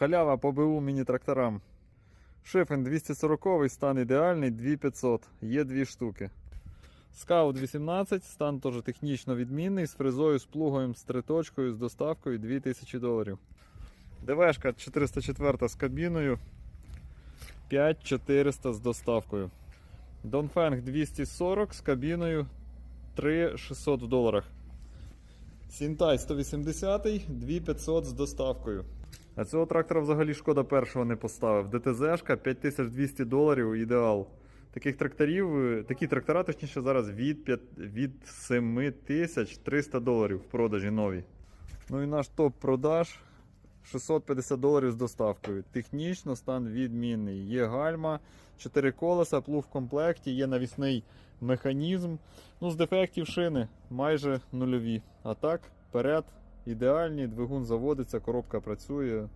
Халява по БУ міні-тракторам. Шифен 240 стан ідеальний, 2500. Є дві штуки. Скаут 18, стан теж технічно відмінний, з фрезою, з плугом, з триточкою, з доставкою 2000 доларів. ДВшка 404 з кабіною, 5400 з доставкою. Донфенг 240 з кабіною 3600 в доларах. Сінтай 180, 2500 з доставкою. А цього трактора взагалі шкода першого не поставив. ДТЗшка 5200 доларів ідеал. Таких тракторів, е, такі трактора, точніше, зараз від, 5, від 7300 доларів в продажі нові. Ну і наш топ продаж 650 доларів з доставкою. Технічно стан відмінний. Є гальма, 4 колеса, плуг в комплекті, є навісний механізм. Ну, з дефектів шини майже нульові. А так, вперед, ідеальні, двигун заводиться, коробка працює.